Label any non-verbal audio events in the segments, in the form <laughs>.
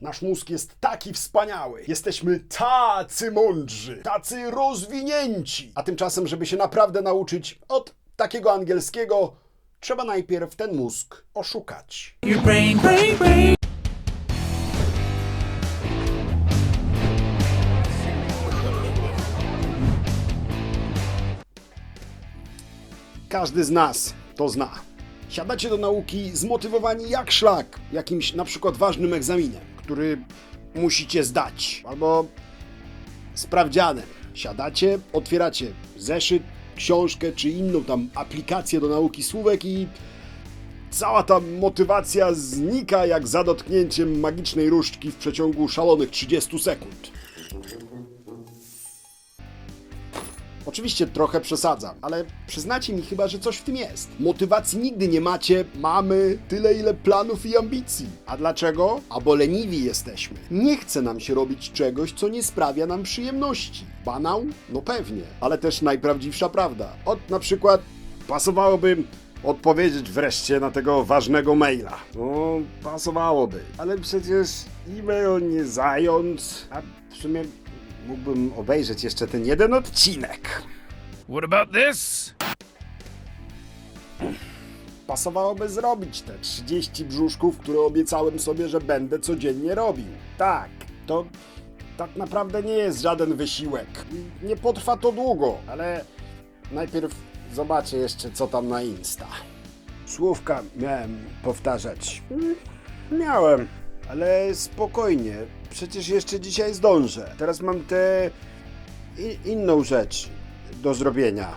Nasz mózg jest taki wspaniały. Jesteśmy tacy mądrzy, tacy rozwinięci. A tymczasem, żeby się naprawdę nauczyć od takiego angielskiego, trzeba najpierw ten mózg oszukać. Brain, brain, brain. Każdy z nas to zna. Siadacie do nauki zmotywowani jak szlak jakimś na przykład ważnym egzaminem, który musicie zdać, albo sprawdzianem. Siadacie, otwieracie zeszyt, książkę czy inną tam aplikację do nauki słówek i cała ta motywacja znika jak za dotknięciem magicznej różdżki w przeciągu szalonych 30 sekund. Oczywiście trochę przesadzam, ale przyznacie mi chyba, że coś w tym jest. Motywacji nigdy nie macie, mamy tyle ile planów i ambicji. A dlaczego? A bo leniwi jesteśmy. Nie chce nam się robić czegoś, co nie sprawia nam przyjemności. Banał? No pewnie, ale też najprawdziwsza prawda. Od na przykład pasowałoby odpowiedzieć wreszcie na tego ważnego maila. No, pasowałoby. Ale przecież e-mail nie zając, a w sumie mógłbym obejrzeć jeszcze ten jeden odcinek. What about this? Pasowałoby zrobić te 30 brzuszków, które obiecałem sobie, że będę codziennie robił. Tak, to tak naprawdę nie jest żaden wysiłek. Nie potrwa to długo, ale najpierw zobaczę jeszcze, co tam na Insta. Słówka miałem powtarzać. Mm, Miałem, ale spokojnie. Przecież jeszcze dzisiaj zdążę. Teraz mam tę inną rzecz do zrobienia.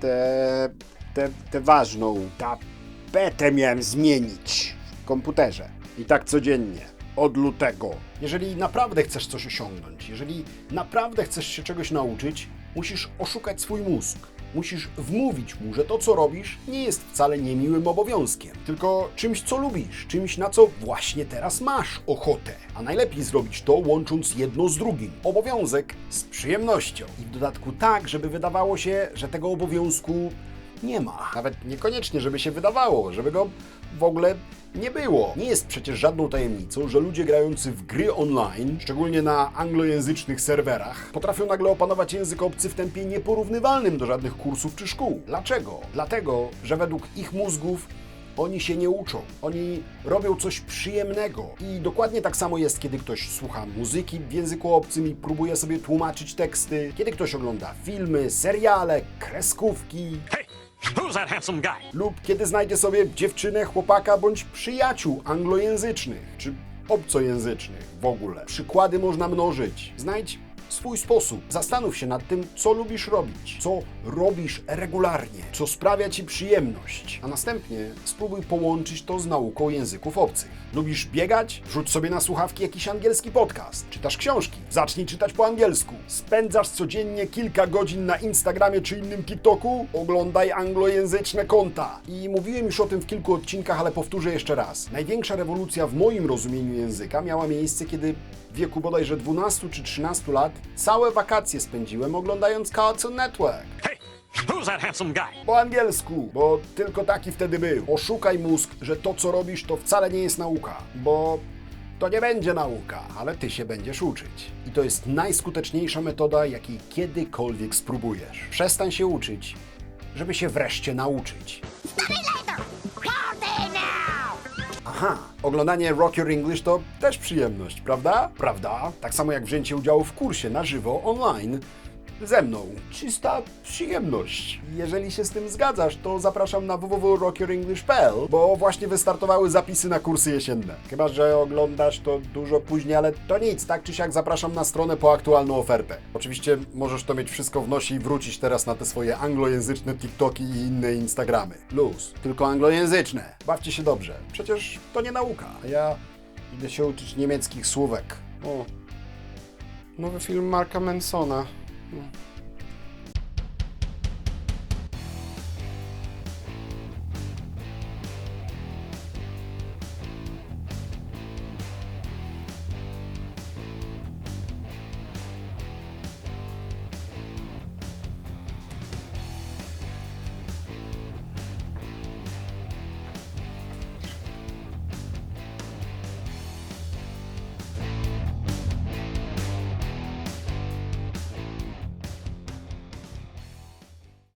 Tę, tę, tę ważną. Tapetę miałem zmienić w komputerze. I tak codziennie. Od lutego. Jeżeli naprawdę chcesz coś osiągnąć, jeżeli naprawdę chcesz się czegoś nauczyć, musisz oszukać swój mózg. Musisz wmówić mu, że to, co robisz, nie jest wcale niemiłym obowiązkiem, tylko czymś, co lubisz, czymś, na co właśnie teraz masz ochotę. A najlepiej zrobić to, łącząc jedno z drugim. Obowiązek z przyjemnością. I w dodatku tak, żeby wydawało się, że tego obowiązku nie ma. Nawet niekoniecznie, żeby się wydawało, żeby go w ogóle nie było. Nie jest przecież żadną tajemnicą, że ludzie grający w gry online, szczególnie na anglojęzycznych serwerach, potrafią nagle opanować język obcy w tempie nieporównywalnym do żadnych kursów czy szkół. Dlaczego? Dlatego, że według ich mózgów oni się nie uczą. Oni robią coś przyjemnego. I dokładnie tak samo jest, kiedy ktoś słucha muzyki w języku obcym i próbuje sobie tłumaczyć teksty, kiedy ktoś ogląda filmy, seriale, kreskówki, Hey, who's that handsome guy? lub kiedy znajdzie sobie dziewczynę, chłopaka bądź przyjaciół anglojęzycznych czy obcojęzycznych w ogóle. Przykłady można mnożyć. Znajdź swój sposób. Zastanów się nad tym, co lubisz robić, co robisz regularnie, co sprawia ci przyjemność, a następnie spróbuj połączyć to z nauką języków obcych. Lubisz biegać? Wrzuć sobie na słuchawki jakiś angielski podcast. Czytasz książki? Zacznij czytać po angielsku. Spędzasz codziennie kilka godzin na Instagramie czy innym TikToku? Oglądaj anglojęzyczne konta. I mówiłem już o tym w kilku odcinkach, ale powtórzę jeszcze raz. Największa rewolucja w moim rozumieniu języka miała miejsce, kiedy w wieku bodajże 12 czy 13 lat całe wakacje spędziłem oglądając Cartoon Network. Hey, who's that handsome guy? Po angielsku, bo tylko taki wtedy był. Oszukaj mózg, że to co robisz to wcale nie jest nauka, bo to nie będzie nauka, ale ty się będziesz uczyć. I to jest najskuteczniejsza metoda, jakiej kiedykolwiek spróbujesz. Przestań się uczyć, żeby się wreszcie nauczyć. <laughs> Aha, oglądanie Rock Your English to też przyjemność, prawda? Prawda? Tak samo jak wzięcie udziału w kursie na żywo online ze mną. Czysta przyjemność. Jeżeli się z tym zgadzasz, to zapraszam na www.rockyourenglish.pl, bo właśnie wystartowały zapisy na kursy jesienne. Chyba, że oglądasz to dużo później, ale to nic, tak czy siak zapraszam na stronę po aktualną ofertę. Oczywiście możesz to mieć wszystko w nosie i wrócić teraz na te swoje anglojęzyczne TikToki i inne Instagramy. Luz, tylko anglojęzyczne. Bawcie się dobrze. Przecież to nie nauka. A ja idę się uczyć niemieckich słówek. O, nowy film Marka Mansona. No.